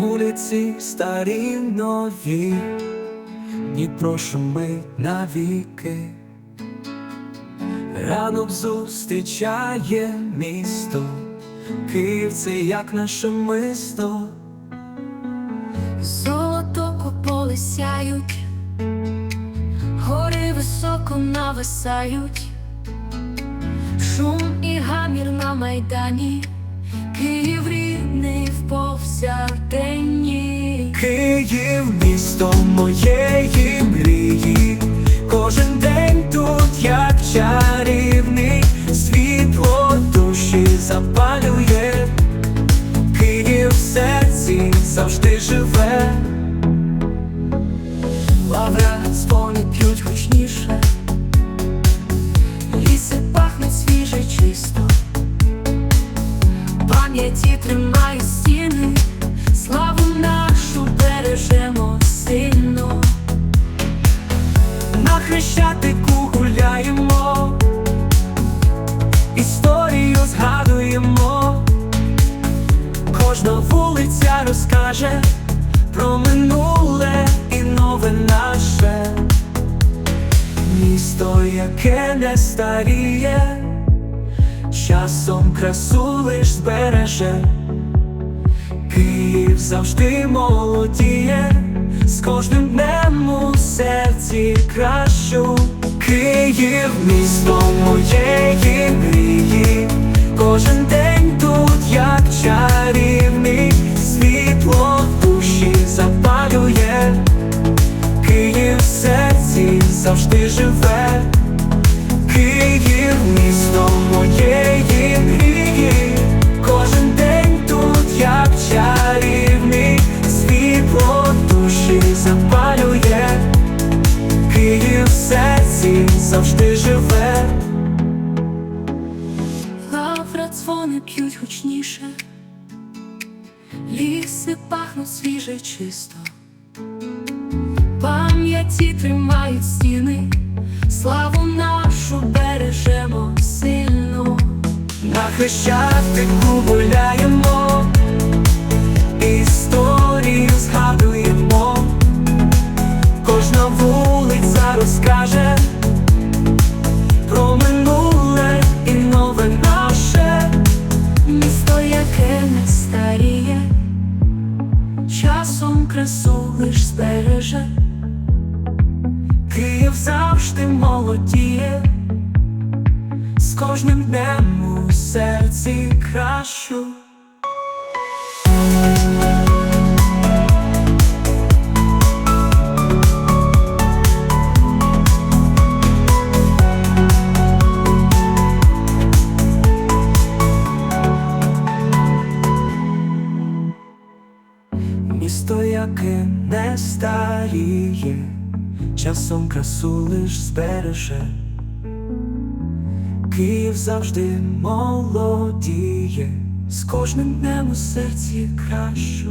Вулиці старі нові, Дніпро шумить навіки. Ранок зустрічає місто, Київ це як наше мисто. Золото куполи сяють, гори високо нависають, шум і гамір на майдані, Київ рідний в повсякденні. Київ місто моєї мрії, кожен день тут як чарівний, світло душі запалює, Київ в серці завжди живе. Лавра дзвони п'ють гучніше, кожна вулиця розкаже про минуле і нове наше місто, яке не старіє, часом красу лиш збереже. Київ завжди молодіє, з кожним днем у серці кращу. Київ місто моєї мрії, кожен день завжди живе, Київ місто моєї мрії, кожен день тут як чарівний, світло душі запалює, Київ в серці завжди живе. Лавра дзвони п'ють гучніше, ліси пахнуть свіже чисто, пам'яті тримають стіни, славу нашу бережемо сильно. На хрещатику гуляємо, історію згадуємо, кожна вулиця розкаже про минуле і нове наше. Місто, яке не старіє, часом красу лиш збереже. Київ завжди молодіє, з кожним днем у серці кращу. Місто, яке не старіє, часом красу лиш збереже. Київ завжди молодіє, з кожним днем у серці кращу.